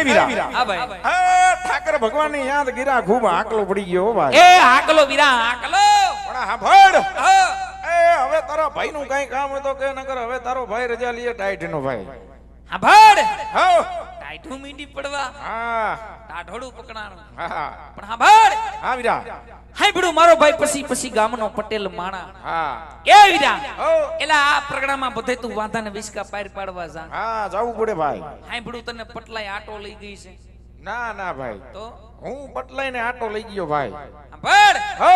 એ વીરા હા ભાઈ. હે ઠાકર ભગવાનની યાદ ગીરા ખૂબ આકલો પડી ગયો ભાઈ. એ હાકલો વીરા હાકલો પણ હા. ભડ એ હવે તારા ભાઈ નું કઈ કામ હોય તો કે નકર હવે તારો ભાઈ રજા લઈએ ટાઈટ નો ભાઈ. હા ભડ હા. ટાઈઠું મીંડી પડવા. હા. ટાઢોડું પકડાણું. હા પણ હા ભાર હા વીરા. હાય ભડું મારો ભાઈ પછી પછી ગામનો પટેલ માણા. હા. એ વીરા. એલા આ પ્રગડામાં બધે તું વાંધાને વિસકા પાર પાડવા જા. હા જાવું પડે ભાઈ. હાય ભડું તને પટલાય આટો લઈ ગઈ છે. ના ના ભાઈ. તો? હું બદલાઈને આટો લઈ ગયો ભાઈ. ભડ હો.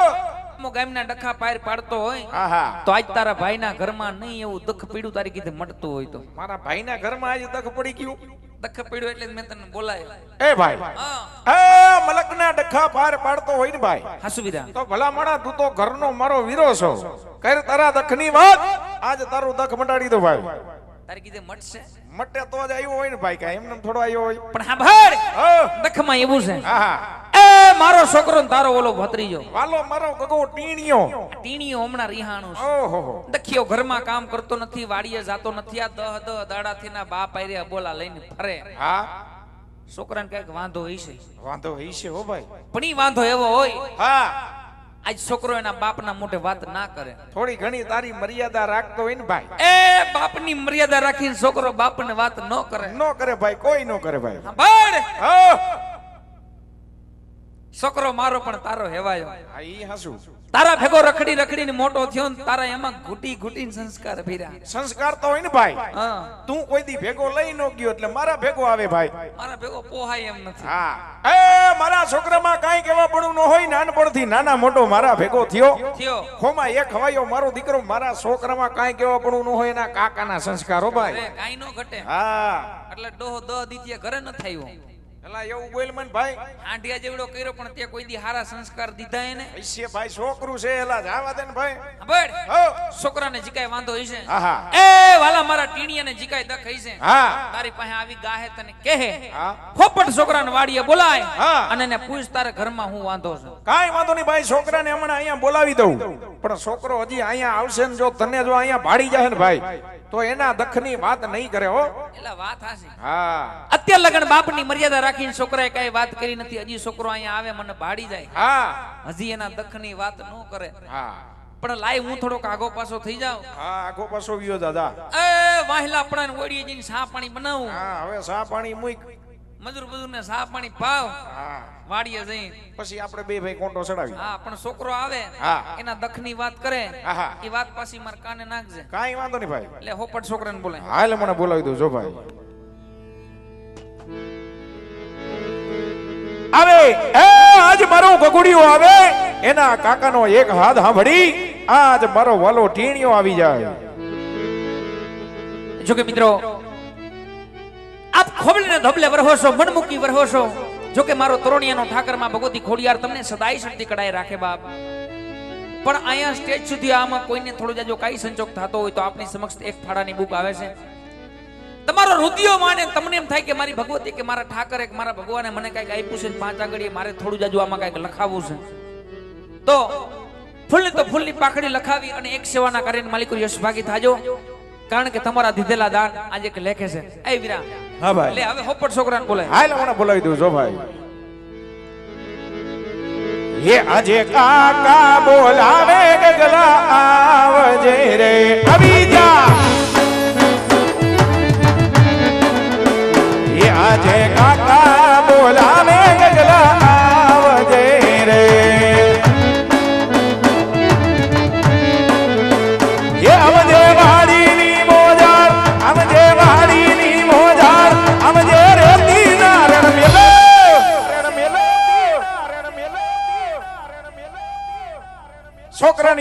મો ગામના ડખા પાર પાડતો હોય તો આજ તારા ભાઈના ઘરમાં નહીં એવું દુઃખ પીડું તારી કીધે મટતું હોય તો. મારા ભાઈના ઘરમાં આજે તક પડી ગયું. દખ પીડ્યું એટલે મેં તને બોલાય. એ ભાઈ. એ મલકના ડખા પાર પાડતો હોય ને ભાઈ. હા સુવિધા. તો ભલા માણા તું તો ઘરનો મારો વીરો છો. કર તારા દખની વાત. આજ તારું દખ મટાડી દો ભાઈ. તારી કીધે મટશે? મટે તો જ આવ્યો હોય ને ભાઈ કાંઈ એમને થોડો આવ્યો હોય. પણ હા. ભાઈ દખમાં એવું છે. હા મારો છોકરો ને તારો ઓલો ભત્રીજો. વાલો મારો ગગો ટીણીયો. ટીણીઓ હમણાં રિહાણો છે. ઓહો દખિયો ઘરમાં કામ કરતો નથી વાડીએ જાતો નથી આ દહ દહ દાડાથી ના બાપ આયરે બોલા લઈને ફરે. હા? છોકરાને કંઈક વાંધો છે વાંધો હશે હો ભાઈ. પણ ઈ વાંધો એવો હોય. હા. આજ છોકરો એના બાપના મોઢે વાત ના કરે. થોડી ઘણી તારી મર્યાદા રાખતો હોય ને ભાઈ. એ બાપની મર્યાદા રાખીને છોકરો બાપને વાત ન કરે. ન કરે ભાઈ કોઈ ન કરે ભાઈ. સાંભળ હો. છોકરો મારો પણ તારો હેવાયો. હા ઈ હાસુ તારા ભેગો રખડી રખડીને મોટો થયો ને તારા એમાં ઘૂટી ઘૂટીને સંસ્કાર ભીરા સંસ્કાર તો હોય ને ભાઈ. હા. તું કોઈ દી ભેગો લઈ ન ગયો એટલે મારા ભેગો આવે ભાઈ. મારા ભેગો પોહાય એમ નથી. હા. એ મારા છોકરામાં કાંઈ કેવા પડું ન હોય નાનપણથી નાના મોટો મારા ભેગો થયો. થયો. ખોમાં એક હવાયો મારો દીકરો મારા છોકરામાં કાંઈ કેવા પડું ન હોય એના કાકાના સંસ્કારો ભાઈ. કાઈ નો ઘટે. હા. એટલે ડોહ દ દીતીએ ઘરે ન થયો. એલા એવું બોલ મન ભાઈ. આંઢિયા જેવડો કર્યો પણ તે કોઈ દી હારા સંસ્કાર દીધા એને? હૈસે ભાઈ છોકરું છે એલા જાવા દે ને ભાઈ. સાંભળ હો. છોકરાને જીકાય વાંધો હશે? હા હા એ વાલા મારા ટીણીયાને જીકાય દખ હશે. હા. તારી પાસે આવી ગાહે તને કહે? હા. ફોપટ છોકરાને વાડીએ બોલાય હા. અને એને પૂછ તારે ઘરમાં હું વાંધો છું. કાઈ વાંધો નહીં ભાઈ છોકરાને હમણાં અહીંયા બોલાવી દઉં. પણ છોકરો હજી અહીંયા આવશે ને જો તને જો અહીંયા ભાડી જાય ને ભાઈ. તો એના દખની વાત નહીં કરે હો. એટલે વાત હાસી હા. અત્યારે લગન બાપની મર્યાદા રાખીને છોકરાએ કઈ વાત કરી નથી. હજી છોકરો અહીંયા આવે મને ભાડી જાય. હા. હજી એના દખની વાત ન કરે. હા. પણ લાય હું થોડોક આગો પાછો થઈ જાઉં. હા આગો પાછો વિયો દાદા. એ વાહલા પડાને ઓડીએ જઈને સા પાણી બનાવું. હા હવે સા પાણી મૂક. મજૂર ને સાફ પાણી પાવ. હા. વાડીએ જઈ. પછી આપણે બે ભાઈ કોંટો ચડાવી હા પણ છોકરો આવે હા. એના દખની વાત કરે હા, હા. એ વાત પાછી મારા કાને નાખજે. કાંઈ વાંધો નહીં ભાઈ. એટલે હોપટ છોકરાને બોલે હાલ મને બોલાવી દઉં જો ભાઈ. આવે. એ આજ મારો ગગુડિયો આવે. એના કાકાનો એક હાથ સાંભળી આજ મારો વાલો ટીણીયો આવી જાય. જો કે મિત્રો આપ ખોબલીને ધબલે વરહો છો મનમુકી જો કે મારો તરોણિયાનો ઠાકરમાં ભગવતી ખોડિયાર તમને સદાય શક્તિ કડાય રાખે બાપ. પણ અહીંયા સ્ટેજ સુધી આમાં કોઈને થોડો જાજો કાંઈ સંજોગ થતો હોય તો આપની સમક્ષ એક ફાળાની બુક આવે છે. તમારો રુદિયો માને, તમને એમ થાય કે મારી ભગવતી કે મારા ઠાકરે કે મારા ભગવાને મને કાંઈક આપ્યું છે પાંચ આંગળીએ મારે થોડું જાજુ આમાં કાંઈક લખાવવું છે. તો ફૂલની તો ફૂલની પાખડી લખાવી અને એક સેવાના કરીને માલિકો યશભાગી થાજો. કારણ કે તમારા દીધેલા દાન આજે લેખે છે. એ વીરા હા ભાઈ. લે હવે હોપટ છોકરાને બોલે હાલ મને બોલાવી દઉં જો ભાઈ. હે આજે કાકા બોલાવે ગગલા આવજે રે. આવી જા હે આજે કાકા બોલાવે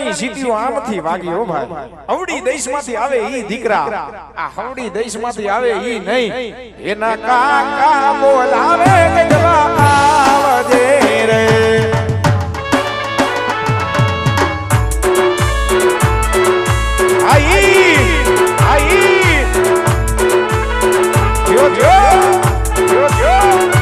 છોકરાની સીટીઓ આમથી વાગી હો ભાઈ. હવડી દેશમાંથી આવે ઈ દીકરા. આ હવડી દેશમાંથી આવે ઈ નહીં. એના કાકા બોલાવે ગજવા આવજે રે. આઈ આઈ. જો જો જો જો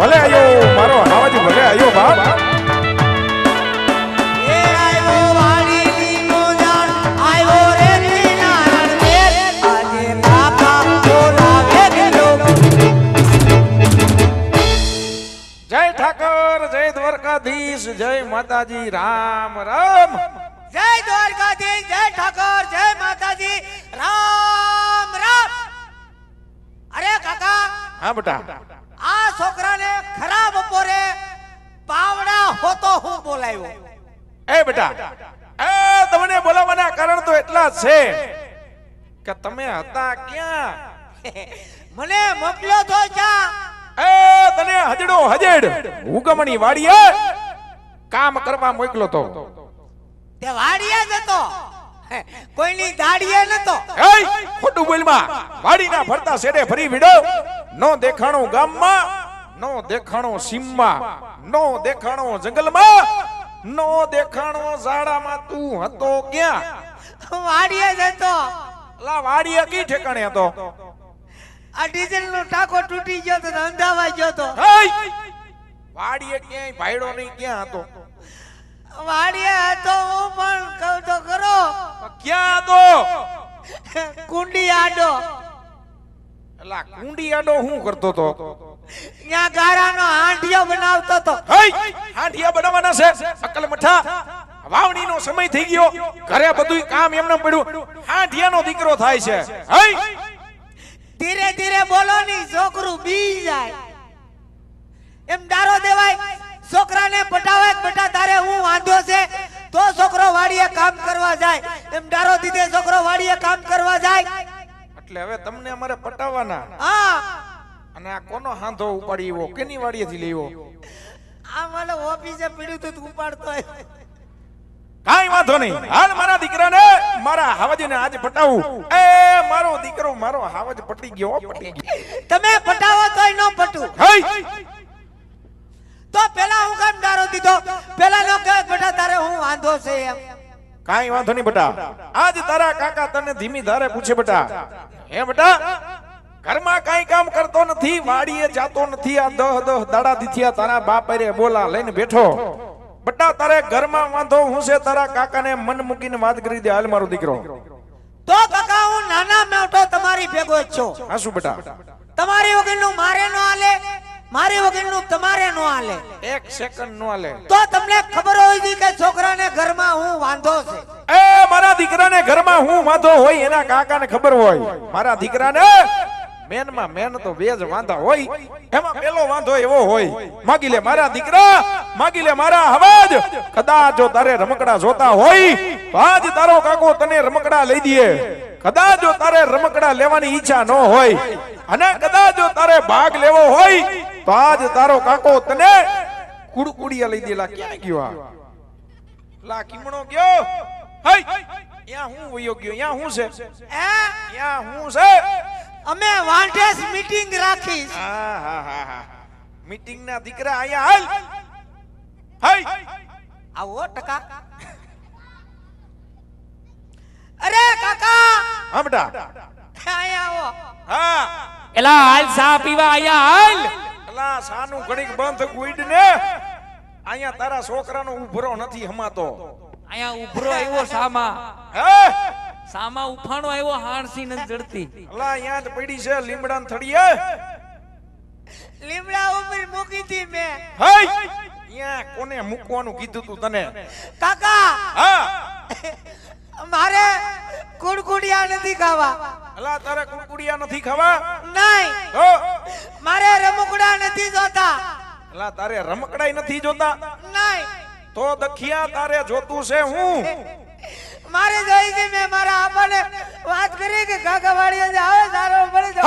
ભલે આવ્યો મારો આવાજી ભલે આવ્યો બાપ. દ્વારકાધીશ જય માતાજી રામ રામ. જય દ્વારકાધીશ જય ઠાકોર જય માતાજી રામ રામ. અરે કાકા. હા બેટા. આ છોકરાને ખરાબ બપોરે પાવડા હોતો હું બોલાવ્યો એ બેટા એ તમને બોલાવવાના કારણ તો એટલા છે કે તમે હતા ક્યાં? મને મોકલ્યો તો ક્યાં એ તને હજડો હજેડ હુકમણી વાડીએ કામ કરવા મોકલો તો. તે વાડીએ જતો કોઈની દાડીએ નતો. એય ખોટું બોલમાં. વાડીના ફરતા શેડે ફરી વિડો. નો દેખાણો ગામમાં નો દેખાણો સીમમાં નો દેખાણો જંગલમાં નો દેખાણો ઝાડામાં તું હતો ક્યાં? વાડીએ જતો લા વાડીએ કી ઠેકાણે હતો? આ ડીઝલ નો ટાંકો તૂટી ગયો તો અંધાવા ગયો તો વાડીએ ક્યાંય ભાઈડો નહીં ક્યાં હતો? વાડીએ હતો હું પણ કહું તો ખરો. ક્યાં હતો? કુંડી આડો. એલા કુંડી આડો હું કરતો તો? ત્યાં ગારાનો હાંડિયો બનાવતો તો. હાંડિયા બનાવવાના છે અકલ મઠા. વાવણીનો સમય થઈ ગયો ઘરે બધું કામ એમને પડ્યું. હાંડિયાનો દીકરો થાય છે. ધીરે ધીરે બોલો ની છોકરું બી જાય. એમ દારો દેવાય છોકરાને પટાવે બેટા તારે હું વાંધો છે? તો છોકરો વાડીએ કામ કરવા જાય. એમ દારો દીધે છોકરો વાડીએ કામ કરવા જાય. એટલે હવે તમને અમારે પટાવવાના. હા. અને આ કોનો હાંધો ઉપાડી એવો કેની વાડીએથી લેવો આ મને ઓફિસે પીડ્યું તું તું ઉપાડતો. કાંઈ વાંધો નહીં. હાલ મારા દીકરાને મારા હાવજને આજ પટાવું. એ મારો દીકરો મારો હાવજ પટી ગયો પટી ગયો. તમે પટાવો તોય ન પટું. હઈ! તો પેલા હું કામ ડારો દીધો? પેલા નો કહે બેટા તારે હું વાંધો છે? એમ. કાઈ વાંધો નહીં બેટા. આજ તારા કાકા તને ધીમી ધારે પૂછે બેટા. હે બેટા ઘરમાં કઈ કામ કરતો નથી વાડીએ જાતો નથી આ દહ દહ દાડા દીથિયા તારા બાપ રે બોલા લઈને બેઠો. બટા તારે ઘરમાં વાંધો હું છે તારા કાકાને મન મૂકીને વાત કરી દે હાલ મારો દીકરો. તો કાકા હું નાના મોટો તમારી ભેગો જ છું. હા શું બેટા? તમારી વગરનું મારે નો હાલે? મારી વગરનું તમારે નો હાલે. એક સેકન્ડ નો હાલે. તો તમને ખબર હોય છે કે છોકરાને ઘરમાં હું વાંધો છે. એ મારા દીકરાને ઘરમાં હું વાંધો હોય એના કાકાને ખબર હોય. મારા દીકરાને મેનમાં મેન તો બે જ વાંધા હોય. એમાં પેલો વાંધો એવો હોય. માગી લે મારા દીકરા માગી લે મારા હવાજ. કદાચ જો તારે રમકડા જોતા હોય તો આજ તારો કાકો તને રમકડા લઈ દે. કદાચ જો તારે રમકડા લેવાની ઈચ્છા ન હોય અને કદાચ જો તારે ભાગ લેવો હોય તો આજ તારો કાકો તને કુડકુડિયા લઈ દેલા. ક્યાં ગયો આ? લા કિમણો ગયો? હઈ ત્યાં હું વયો ગયો? ત્યાં હું છે? એ ત્યાં હું છે? અમે વાંટેસ મીટિંગ રાખીશ. હા હા હા હા. મીટિંગ ના દીકરા અહીંયા હાલ. હઈ. આવો ટકા. અરે હા બેટા. અહીંયા આવો. હા. એલા હાલ સા પીવા આયા હાલ. એલા સાનું ઘડીક બંધ ગુઈડ ને અહીંયા તારા છોકરાનો ઉભરો નથી હમાતો. અહીંયા ઉભરો આવ્યો સામા. હે? સામા ઉફાણો આવ્યો હાણસી ન જડતી. અલા અહીંયા જ પડી છે લીમડાન થડીએ? લીમડા ઉપર મૂકી હતી મેં. હઈ અહીંયા કોને મૂકવાનું કીધું તું તને? કાકા! હા. મારે કુડકુડિયા નથી ખાવા. અલા તારે કુડકુડિયા નથી ખાવા? નહીં. તો મારે રમકડા નથી જોતા. અલા તારે રમકડાઈ નથી જોતા? નહીં. તો દખિયા તારે જોતું છે હું? મારે જોઈ છે મેં મારા આપાને વાત કરી કે કાકા વાડીએ જે આવે સારો પડે!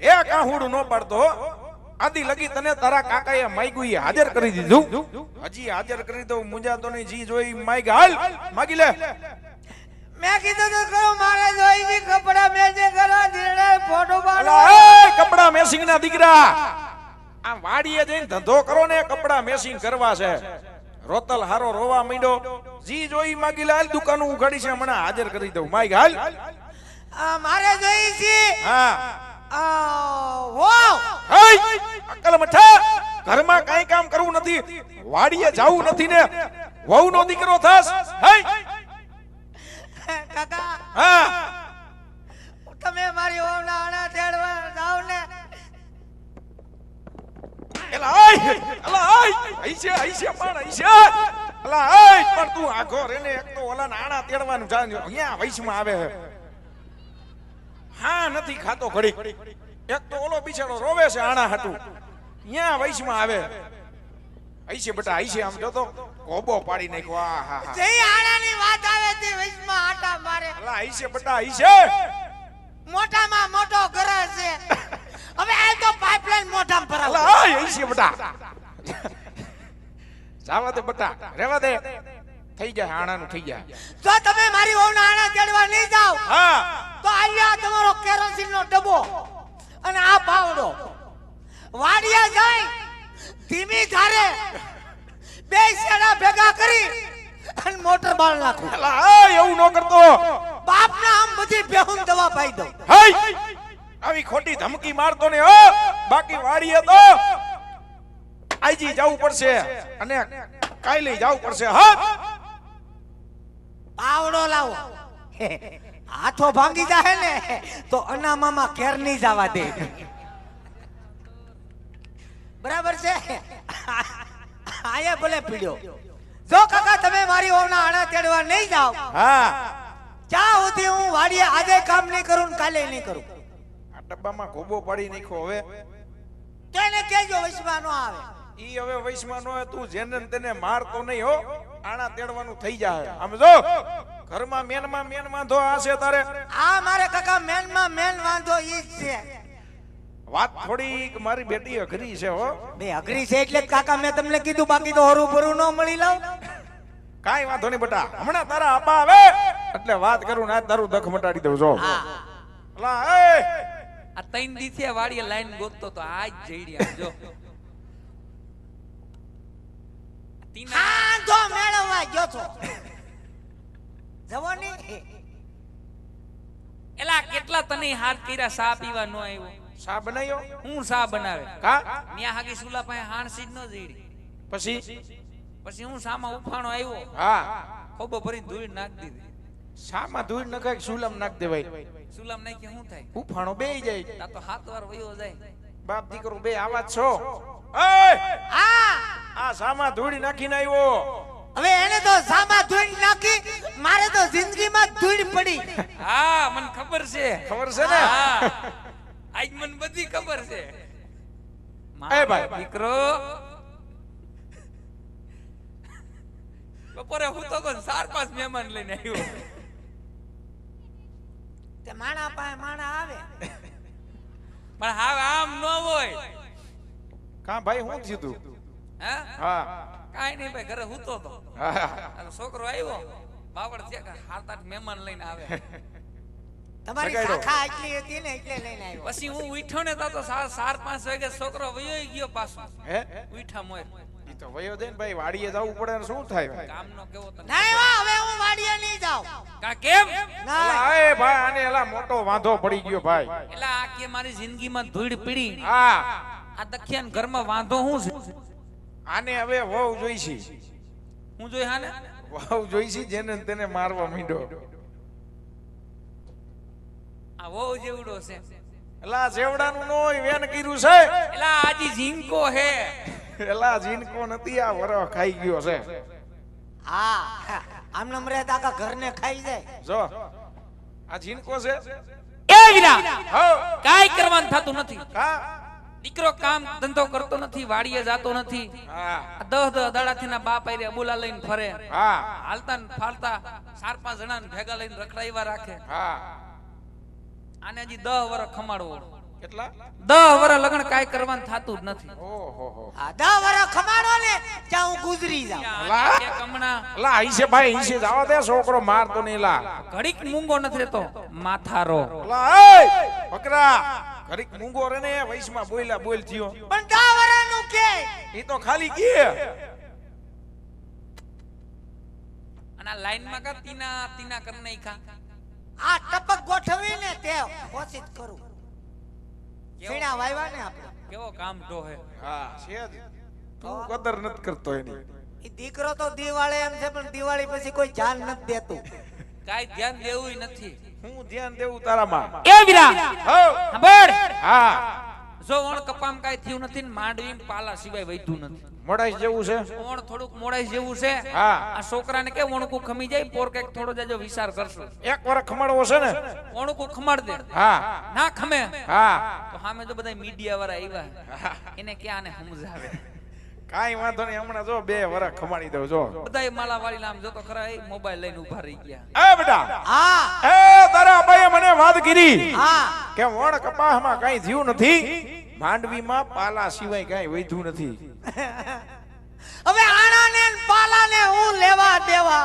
એ કાહુડ નો પાડતો આદિ લગી તને તારા કાકાએ માગ્યું એ હાજર કરી દીધું. હજી હાજર કરી દઉં મુંજા તો નહીં જી જોઈ માગ હાલ માગી લે. મેં કીધું તો ખરું મારે જોઈ જી કપડા મેચે કરો ધીરે ફોટો પાડો. એ કપડા મેસિંગ ના દીકરા. આ વાડીએ જઈને ધંધો કરો ને કપડા મેસિંગ કરવા છે. રોતલ હારો રોવા માંડ્યો. જી જોઈ માગી લે હાલ દુકાન ઉઘાડી છે હમણાં હાજર કરી દઉં. માઈ હાલ. આ મારે જોઈ છે હા. અક્કલ મઠા ઘરમાં કાંઈ કામ કરવું નથી વાડીએ જાવું નથી ને વહુનો દીકરો થસ કાકા હા. તમે મારી ઓમના આણા તેડવા જાવ ને. અલા આય આઈશે પણ આઈશે અલા આય પણ તું આઘો રેને એક તો ઓલા નાણા તેડવાનું જાણજો અહીંયા વૈશમાં આવે છે. હા નથી ખાતો ઘડી. એક તો ઓલો બિચારો રોવે છે આણા હાટું. ત્યાં વૈશમાં આવે? આઈશે બટા આઈશે આમ જો તો કોબો પાડી નાખ્યો. આ હા હા. જઈ આણાની વાત આવે તે વૈશમાં આટા મારે. અલા આઈશે બટા આઈશે મોટામાં મોટો ઘર છે. હવે આ તો પાઇપલાઇન મોઢામાં ભરાવ અલા આઈશે બટા. જાવા દે બટા રેવા દે. થઈ જાય આણાનું થઈ જાય જો તમે મારી વહુના આણા તેડવા નહીં જાવ હા. તો તમારો કેરોસીન નો ડબ્બો અને આ પાવડો. વાડિયા જાય ધીમી ધારે બે શેડા ભેગા કરી અને મોટર બાળ નાખો. એવું ન કરતો. બાપના આમ બધી બેહુન દવા પાઈ દો આવી ખોટી ધમકી મારતો ને હો. બાકી વાડીએ તો આઈજી જવું પડશે અને કાલે જવું પડશે હા. પાવડો લાવો. હાથો ભાંગી જાય ને તો અનામામાં ઘેર નહીં જવા દે. બરાબર છે? આયા ભલે પીડ્યો. જો કાકા તમે મારી ઓના આણા તેડવા નહીં જાવ હા. ક્યાં સુધી હું વાડીએ આજે કામ નહીં કરું ને કાલે નહીં કરું. આ ડબ્બામાં ગોબો પાડી નાખ્યો હવે. તેને કેજો વૈશ્વા નો આવે. ઈ હવે વૈશમાં નો તું જેને તેને મારતો નહીં હો. આણા તેડવાનું થઈ જાય આમ જો. ઘરમાં મેનમાં મેન વાંધો આ છે તારે? આ મારે કાકા મેનમાં મેન વાંધો ઈ જ છે. વાત થોડીક મારી બેટી અઘરી છે હો. બે અઘરી છે એટલે જ કાકા મેં તમને કીધું બાકી તો હરું ભરું ન મળી લાવ કાઈ વાંધો નહીં બેટા હમણાં તારા આપા આવે. એટલે વાત કરું ને આજ તારું દખ મટાડી દઉં જો. હા. એ! આ તૈન દીથી આ વાડીએ લાઈન ગોતતો તો આજ જઈડ્યા જો. તીના હાંધો મેળવવા ગયો છો. જવાની એલા કેટલા તને હાથ કર્યા સા પીવા નો આવ્યો સા બનાવ્યો હું સા બનાવે? કા? ન્યા હાગી સુલા પાસે હાણસી જ ન જીડી પછી? પછી હું સામાં ઉફાણો આવ્યો હા. ખોબો ભરી ધૂળ નાખી દીધી. સામા ધૂળ નખાય સુલમ નાખ દેવાય? સુલામ નાખી શું થાય? ઉફાણો બે જાય. તા તો હાથ વાર વયો જાય. બાપ દીકરો બે આવા છો. એ! આ આ સામા ધૂળ નાખીને આવ્યો હવે એને તો સામા ધૂળ નાખી મારે તો જિંદગીમાં ધૂળ પડી. હા મને ખબર છે. ખબર છે ને? હા. આજ મને બધી ખબર છે. એ ભાઈ. દીકરો. બપોરે હું તો કોણ ચાર પાંચ મહેમાન લઈને આવ્યો. તે માણા પાસે માણા આવે. પણ હા આમ ન હોય. કા ભાઈ હું થયું તું? હા? હા. કાંઈ નહીં ભાઈ ઘરે હૂતો તો. છોકરો આવ્યો બાવળ છે કે સાત આઠ મહેમાન લઈને આવે. તમારી. શાખા એટલી હતી ને એટલે લઈને આવ્યો. પછી હું ઉઠ્યો ને તો ચાર પાંચ વાગે છોકરો વયો ગયો પાછો. હે? ઉઠા મોર. ઈ તો વયો દે ને ભાઈ વાડીએ જવું પડે ને શું થાય કેવો તને? ના હવે હું વાડીએ નહીં જાઉં. કા કેમ? ના. ભાઈ આને એલા મોટો વાંધો પડી ગયો ભાઈ. એટલે આ કે મારી જિંદગીમાં ધૂળ પીડી. હા. આ દખિયાન ઘરમાં વાંધો શું છે આને હવે વહુ જોઈશી. હું જોઈ હાને વહુ જોઈ જોઈશી જેને તેને મારવા માંડ્યો. આ વહુ જેવડો છે. એલા જેવડાનું નો હોય વેન કર્યું છે. એલા આજી ઝીંકો હે એલા ઝીંકો નથી આ વરો ખાઈ ગયો છે. હા આમ નમરે આખા ઘરને ખાઈ જાય. જો આ ઝીંકો છે. એ વિના હો. કાઈ કરવાનું થતું નથી. હા. દીકરો કામ ધંધો કરતો નથી વાડીએ જાતો નથી. દહ દહ દાડાથી ના બાપ આઈ અબુલા લઈને ફરે. હાલતા ને ફાલતા ચાર પાંચ જણા ભેગા લઈને રખડાઈવા રાખે. આને હજી દહ વર ખમાડવો. કેટલા? દહ વર લગ્ન કાઈ કરવાનું થતું જ નથી. દહ વરસ ખમાડો ને ત્યાં હું ગુજરી જાઉં. કમણા ભાઈ જવા દે છોકરો મારતો નહીં લા. ઘડીક મૂંગો નથી રહેતો માથારો. એય બકરા. ઘડીક મૂંગો રે ને વૈશમાં બોલ્યા બોલ થયો. પણ દહ વરસનું કે? ઈ તો ખાલી કે અને લાઈનમાં કા તીના તીના કર નાખ્યા? આ ટપક ગોઠવી ને તે કોશિશ કરું. સીણા વાયવા ને આપણે. કેવો કામ ઢોહે? હા છે તું કદર નત કરતો એની. ઈ દીકરો તો દિવાળી એમ છે પણ દિવાળી પછી કોઈ ધ્યાન નથી દેતું. કાઈ ધ્યાન દેવું નથી. હું ધ્યાન દેવું તારામાં. એ વીરા. સાંભળ. હા. જો ઓણ કપામ કાઈ થયું નથી ને માંડવી પાલા સિવાય વૈધું નથી. મોડાઈ જેવું છે? ઓણ થોડુંક મોડાઈ જેવું છે હા. આ છોકરાને કે ઓણકું ખમી જાય? પોર કંઈક થોડો જાજો વિચાર કરશો. એક વાર ખમાડવો છે ને? ઓણકું ખમાડ દે. હા. ના ખમે? હા. તો સામે તો બધા મીડિયા વાળા આવ્યા. એને ક્યાં ને સમજાવે? કાઈ વાંધો નહીં હમણાં જો બે વરસ ખમાડી દઉં જો. બધા માલા વાળી નામ જોતો ખરા એ? મોબાઈલ લઈને ઊભા રહી ગયા. એ બેટા. હા. એ તારા અબાઈએ મને વાત કરી હા. કે વણ કપાસમાં કઈ થયું નથી માંડવીમાં પાલા સિવાય કઈ વધ્યું નથી. હવે આણાને ને પાલાને હું લેવા દેવા?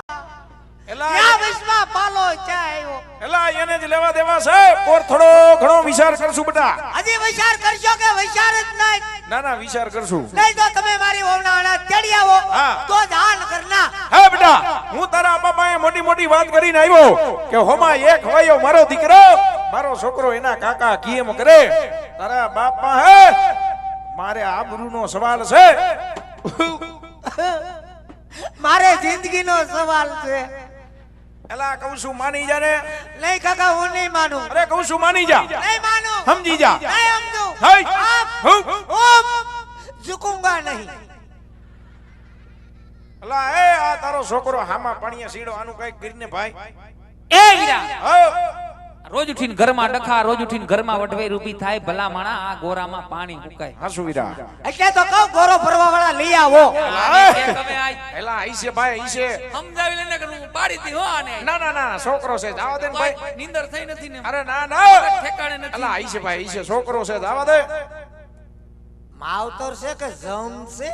એલા ક્યાં વિશ્વા પાલો ક્યાં આવ્યો એલા એને જ લેવા દેવા છે. પોર થોડો ઘણો વિચાર કરશું બેટા હજી વિચાર કરશો કે વિચાર જ નહીં? ના ના વિચાર કરશું. નહીં તો તમે મારી આણા તેડી આવો. તો હાલ કરના હે બેટા હું તારા બાપાએ મોટી મોટી વાત કરીને આવ્યો કે હોમાં એક વાયો મારો દીકરો મારો છોકરો એના કાકા કીએમ કરે. તારા બાપા હે મારે આબરૂનો સવાલ છે. મારે જિંદગીનો સવાલ છે. એલા કહું છું માની જા ને. નહીં કાકા હું નહીં માનું. અરે કહું છું માની જા. નહીં માનું. સમજી જા. નહીં સમજુ. હઈ. હું. હું ઝુકુંગા નહીં. અલા એ આ તારો છોકરો હામાં પાણીએ સીડો આનું કઈ કરીને ભાઈ. એ વીરા રોજ ઉઠીને ઘરમાં ડખા રોજ ઉઠીને ઘરમાં વટવાઈ રૂપી થાય ભલા માણા આ ગોરામાં પાણી મુકાય હાસુ વીરા એટલે તો કહું ગોરો ફરવા વાળા લઈ આવો. તમે આય એલા આઈશે ભાઈ આઈશે સમજાવી લેને કે હું પાડી દી હો આને. ના ના ના છોકરો છે જાવા દે ને ભાઈ નીંદર થઈ નથી ને. અરે ના ના. ઠેકાણે નથી. અલા આઈશે ભાઈ આઈશે છોકરો છે જાવા દે. માવતર છે કે જમ છે?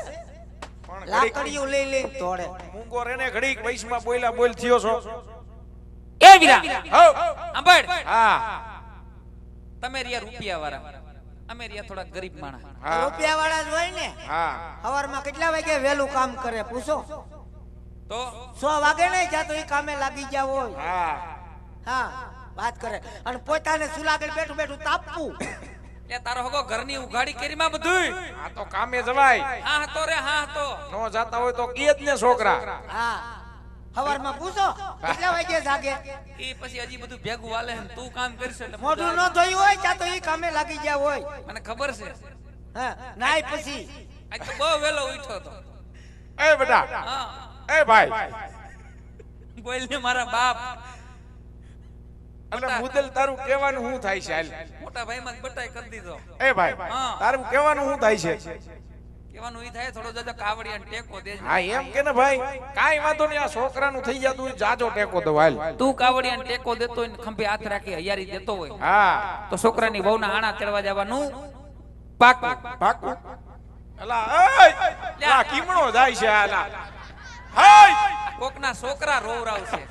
પણ લાકડીઓ લઈ લઈ તોડે મૂંગો રેને ઘડીક વૈશમાં બોયલા બોલ થયો છો. એ વીરા હો સાંભળ. હા. તમે રહ્યા રૂપિયા વાળા. અમે રહ્યા થોડા ગરીબ માણસ. હા. રૂપિયા વાળા જ હોય ને હા. સવારમાં કેટલા વાગે વહેલું કામ કરે પૂછો. તો? સો વાગે નહીં જાતો એ કામે લાગી ગયા હોય. હા. હા વાત કરે. અને પોતાને સુલાગે બેઠું બેઠું તાપવું. એ તારો હગો ઘરની ઉઘાડી કેરીમાં બધુંય. આ તો કામે જવાય. હા તો રે હા તો. નો જાતા હોય તો કીએ જ ને છોકરા. હા. સવારમાં પૂછો. વાગે જાગે. એ પછી હજી બધું ભેગું વાલે ને તું કામ કરશે એટલે મોઢું ન ધોયું હોય ત્યાં તો એ કામે લાગી ગયા હોય. મને ખબર છે. હા નાય પછી. આજ તો બહુ વેલો ઉઠ્યો તો. એ બેટા હા. એ ભાઈ. બોલ ને મારા બાપ. એટલે મુદલ તારું કહેવાનું શું થાય છે હાલ? મોટા ભાઈ માં બટાઈ કરી દીધો. એ ભાઈ હા. તારું કહેવાનું શું થાય છે? કહેવાનું ઈ થાય થોડો જાજો કાવડિયા ટેકો દેજે. હા એમ કે ને ભાઈ કાઈ વાંધો નહીં આ છોકરાનું થઈ જતું જાજો ટેકો દો હાલ. તું કાવડિયા ટેકો દેતો હોય ને ખંભે હાથ રાખી હૈયારી દેતો હોય હા. તો છોકરાની વહુના આણા તેડવા જવાનું પાક. પાકું? અલા એય આ કીમણો જાય છે આલા હાય! કોકના છોકરા રોવરાવશે.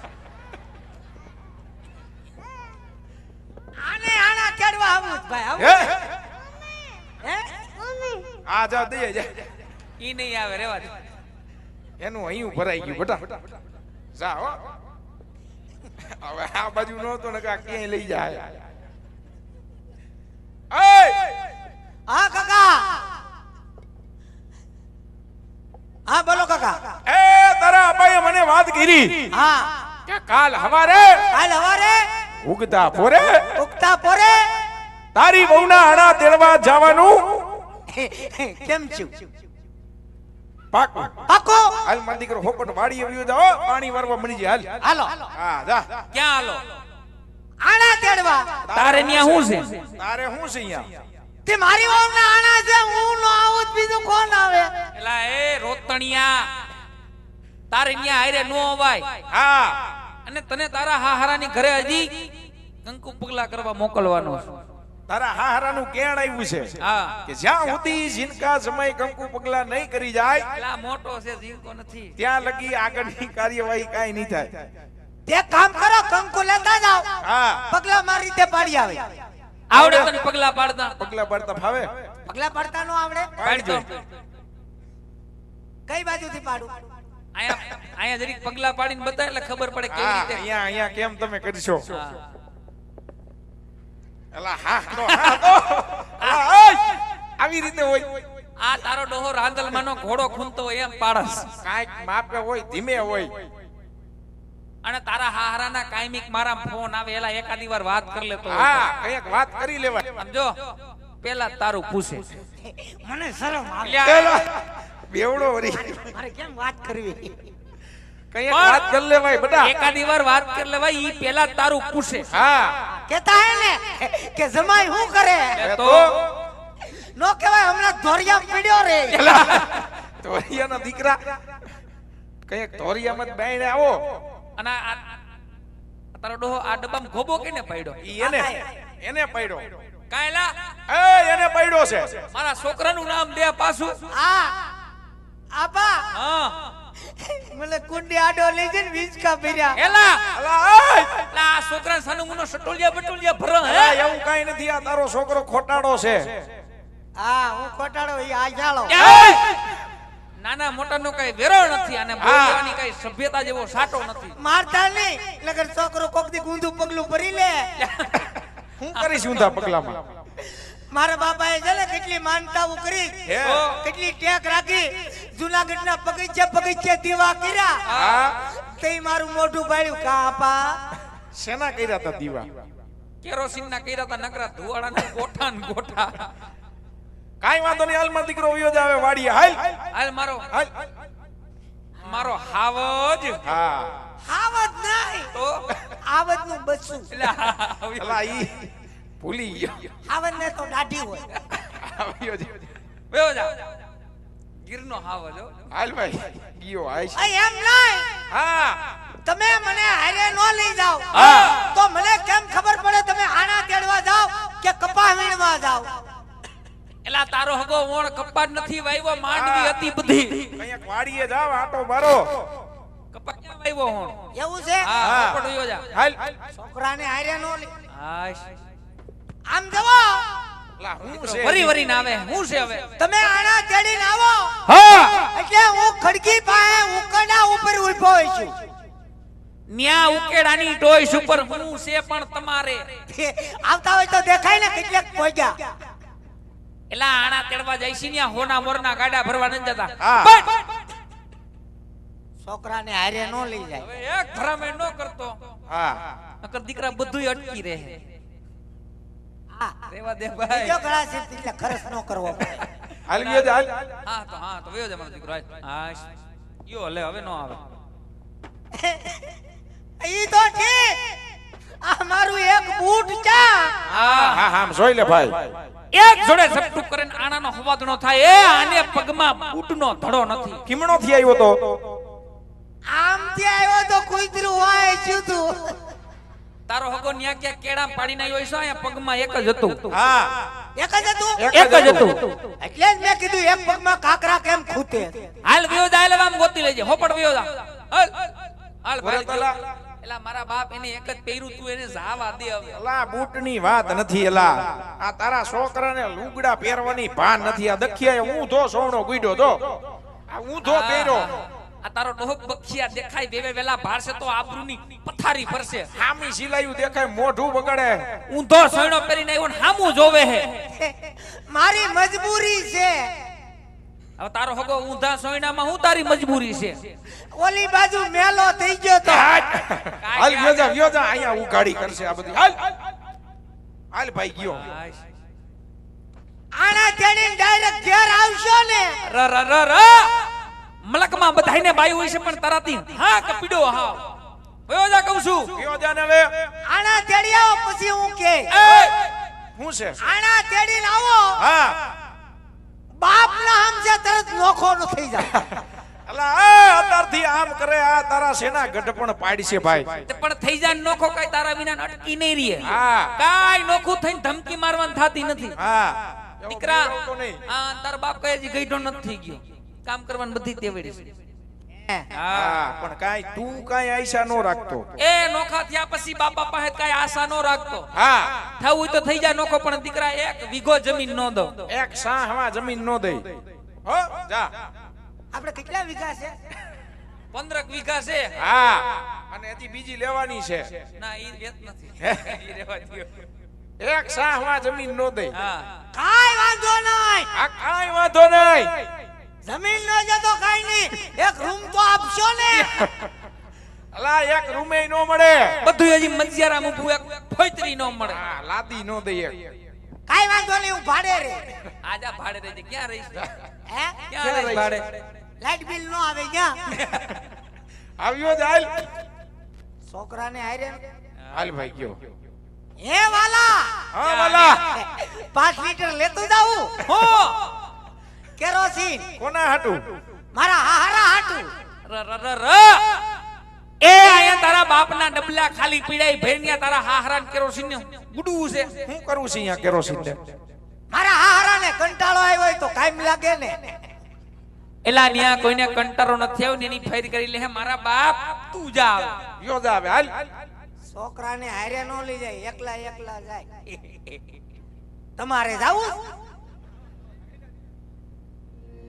આને આણા કેડવા આવું ભાઈ આવું આ જા દઈએ જા ઈ નહીં આવે રેવા દે. એનું અહીં ભરાઈ ગયું બટા. જા હો. હવે આ બાજુ ને કા ક્યાંય લઈ જાય. હા કાકા. હા બોલો કાકા. એ તારા ભાઈ મને વાત કરી. હા. કે કાલ હવારે કાલ હવારે ઉગતા પોરે ઉગતા પોરે તારી બહુના આણા તેડવા જવાનું કેમ છું? પાકો. પાકો? હાલ માર દીકરો હોપટ વાડી આવ્યો જાઓ પાણી વારવા મળી જાય હાલ. હાલો. હા જા. ક્યાં હાલો? આણા તેડવા. તારે ન્યા હું છે? તારે હું છે અહીંયા? તે મારી વહુના આણા છે હું નો આવું તો બીજું કોણ આવે? એલા એ રોતણિયા. તારે ન્યા હારે નો અવાય. હા. અને તને તારા હાહારાની ઘરે હજી કંકુ પગલા કરવા મોકલવાનો છે. તારા હાહરાનું કેણ આવ્યું છે કે જ્યાં સુધી જીનકા સમય કંકુ પગલા નહીં કરી જાય એલા મોટો છે જીવતો નથી. ત્યાં લગી આગળની કાર્યવાહી કાઈ નહીં થાય. તે કામ કરો કંકુ લેતા જાઓ. હા. પગલા મારી રીતે પાડી આવે. આવડે તને પગલા પાડતા. પગલા પાડતા ફાવે? પગલા પાડતા નો આવડે. કઈ બાજુથી પાડું? અહીંયા અહીંયા જરીક પગલા પાડીને બતાય એટલે ખબર પડે કેવી રીતે. અહીંયા અહીંયા કેમ તમે કરશો. એલા! આવી રીતે હોય. આ તારો ડોહો રાંદલમાંનો ઘોડો ખૂંદતો હોય એમ પાડસ. કાંઈક માપે હોય ધીમે હોય. અને તારા હારાના કાયમિક મારા ફોન આવે એલા એકાદી વાર વાત કરી લેતો હા કંઈક વાત કરી લેવાય. સમજો પેલા તારું પૂછે. મને શરમ આવે. બેવડો વરી. મારે કેમ વાત કરવી? કઈ વાત કરી લેવાય બટા એકાદી વાર વાત કરી લેવાય ઈ પેલા તારું પૂછે. હા. કેતા હે ને કે જમાઈ શું કરે? તો તો? નો કહેવાય હમણાં ધોરિયા પીડ્યો રે. તોરિયાના દીકરા. કંઈક તોરિયામાં જ બેહીને આવો. અને આ આ તારો ડોહો આ ડબ્બામાં ગોબો કેને પડ્યો? ઈ એને એને પડ્યો. કાયલા એ એને પડ્યો છે. મારા છોકરાનું નામ દે પાછું. આ આપા. હા. મને કુંડી આડો લઈ જઈને વીજકા ભર્યા. એલા એલા આ છોકરા સાનું મુનો સટોલિયા બટોલિયા ભરો હે? એવું કાઈ નથી આ તારો છોકરો ખોટાડો છે. હા હું ખોટાડો ઈ આજાળો નાના મોટા નો કઈ વેરો નથી અને બોલવાની કઈ સભ્યતા જેવો સાટો નથી. મારતા નહીં નગર છોકરો કોક દી ઊંધું પગલું ભરી લે. હું કરીશ ઊંધા પગલામાં. મારા બાપાએ છે ને કેટલી માનતાઓ કરી કેટલી ટેક રાખી જુનાગઢના બગીચે બગીચે દીવા કર્યા. તે મારું મોઢું પાડ્યું કાપા. શેના કર્યા હતા દીવા? કેરોસીન ના કર્યા હતા નકરા ધુવાડા ના ગોઠા ને ગોઠા. કાઈ વાંધો નહીં હાલમાં દીકરો વયો આવે વાડી હાલ. હાલ મારો. હાલ. મારો હાવજ. હા. હાવજ નહીં. તો? આવજનું બસું એટલે ઈ. ભૂલી ગયો. આવનને તો દાઢી હોય. આવ્યો છે. વયો જા. ગીરનો હાવ જો હાલ ભાઈ. ગયો આઈશ અય એમ નહીં. હા. તમે મને હારે નો લઈ જાઓ. હા. તો મને કેમ ખબર પડે તમે આણા તેડવા જાઓ કે કપા વીણવા જાઓ? એલા તારો હગો ઓણ કપાટ નથી વાવ્યો માંડવી હતી બધી. કંઈક વાડીએ જાવ આટો મારો. કપાટ ક્યાં વાવ્યો વણ એવું છે? હા હા. જા. હાલ. છોકરાને હારે નો લઈ. હાશ. આમ જવો. લા વરી વરી ના આવે. હું છે હવે? તમે આણા તેડીને આવો. હા. એટલે હું ખડકી પાસે ઉકરડા ઉપર ઊભો હોય છું. ન્યા ઉકેડાની ટોઈસ ઉપર હું છે પણ તમારે. આવતા હોય તો દેખાય ને કેટલાક એલા આણા તેડવા જાય છે ન્યા હોના મોરના ગાડા ભરવા ન જતા. પણ છોકરાને હારે નો લઈ જાય. હવે એક ભરામણ ન કરતો. હા. નકર દીકરા બધુંય અટકી રહે. રેવા દે ભાઈ. બીજો ઘણા છે એટલે ખર્ચ ન કરવો પડે. હાલ ગયો હાલ. હા તો હા તો વયો જા મારો દીકરો હા હાશ. યો લે હવે નો આવે. ઈ તો ઠીક. આ મારું એક બૂટ ચા. હા. હા હા જોઈ લે ભાઈ. એક જોડે સપટુક કરીને આણાનો હવાદણો થાય. એ આને પગમાં બૂટનો ધડો નથી. કિમણો થી આવ્યો તો? આમથી આવ્યો તો કુતરું વાય છું તું તારો હગો ન્યા ક્યાં કેડા પાડી ના હોય છે અહીંયા પગમાં એક જ હતું. હા. એક જ હતું? એક જ હતું. એટલે જ મેં કીધું એક પગમાં કાકરા કેમ ખૂટે? હાલ વયો જા એટલે આમ ગોતી લેજે. હોપડ વયો જા. હાલ. હાલ ભાઈ. એલા મારા બાપ એને એક જ પહેર્યું તું એને જાવા દે હવે. અલા બૂટની વાત નથી એલા. આ તારા છોકરાને લુગડા પહેરવાની ભાન નથી. આ દખિયા ઊંધો સોણો ગુડ્યો તો આ ઊંધો પહેર્યો. આ તારો ડોહક બખિયા દેખાય વેવે વેલા ભારશે તો આબરૂની પથારી ભરશે. હામી સિલાયું દેખાય મોઢું બગડે. ઊંધો સોયણો પહેરીને આવ્યો ને હામું જોવે હે. મારી મજબૂરી છે. હવે તારો હગો ઊંધા સોયણામાં હું તારી મજબૂરી છે? ઓલી બાજુ મેલો થઈ ગયો તો. હાલ યોજા યોજા અહીંયા ઉગાડી કરશે આ બધી. હાલ. હાલ ભાઈ ગયો. આણા તેડીને ડાયરેક્ટ ઘેર આવશો ને. ર ર ર ર. મલકમાં બધાઈને બાઈ હોય છે પણ તરાતી હા કપીડો હા. કયો જા કહું છું? કયો જા ને હવે? આના તેડી આવો પછી હું કે. હું છે? આણા તેડી લાવો. હા. બાપ ના હમસે તરત નોખો ન થઈ જાય. અલા એ અત્યારથી આમ કરે આ તારા સેના ગઢપણ પાડશે ભાઈ? તે પણ થઈ જાય નોખો કઈ તારા વિના અટકી નહીં રહે હા. કાઈ નોખું થઈને ધમકી મારવાની થાતી નથી. હા. દીકરા બોલાવતો નહીં. આ તાર બાપ કહે છે ગઈઢો નથી થઈ ગયો. કામ કરવાની બધી તેવડી છે. પણ કાઈ તું કાઈ આશા નો રાખતો. એ નોખા થયા પછી બાપા પાસે કાઈ આશા નો રાખતો. હા. થવું તો થઈ જાય નોખો પણ દીકરા એક વીઘો જમીન નો દો એક સાહવા જમીન નો દે હો જા. આપણે કેટલા વીઘા છે? પંદરક વીઘા છે. હા. અને હજી બીજી લેવાની છે. ના ઈ વેત નથી. ઈ રહેવા દ્યો. એક સાહવા જમીન નો દે હા. કાઈ વાંધો નહીં. આ કાઈ વાંધો નહીં. જમીન નો જતો કાઈ નહીં. એક રૂમ તો આપશો ને. અલા એક રૂમે નો મળે. બધું હજી મંજિયારા મૂકું એક ફોઈતરી નો મળે. લાદી નો દઈએ એક. કાઈ વાંધો નહીં હું ભાડે રે. આજા ભાડે રહેજે ક્યાં રહીશ? હે? ક્યાં રહીશ ભાડે? લાઈટ બિલ નો આવે ક્યાં? આવ્યો જ હાલ. છોકરાને આયરે હાલ ભાઈ ગયો હે વાલા! હા વાલા. 5 લીટર લેતો જાઉં. હો! કેરોસીન. કોના હાટું? મારા હારા હાટું. ર ર ર ર. એ આયા તારા બાપના ડબલા ખાલી પીડાઈ ભેણિયા તારા હાહરાન કેરોસીન ને ગુડવું છે. હું કરું છું અહીંયા કેરોસીન ને મારા હારા ને કંટાળો આવ્યો હોય તો કાયમ લાગે ને. એલા ન્યા કોઈને કંટારો નથી આવ્યો ને એની ફેર કરી લે મારા બાપ. તું જા યો જા આવે હાલ. છોકરાને હારે નો લઈ જાય એકલા એકલા જાય. તમારે જાવું?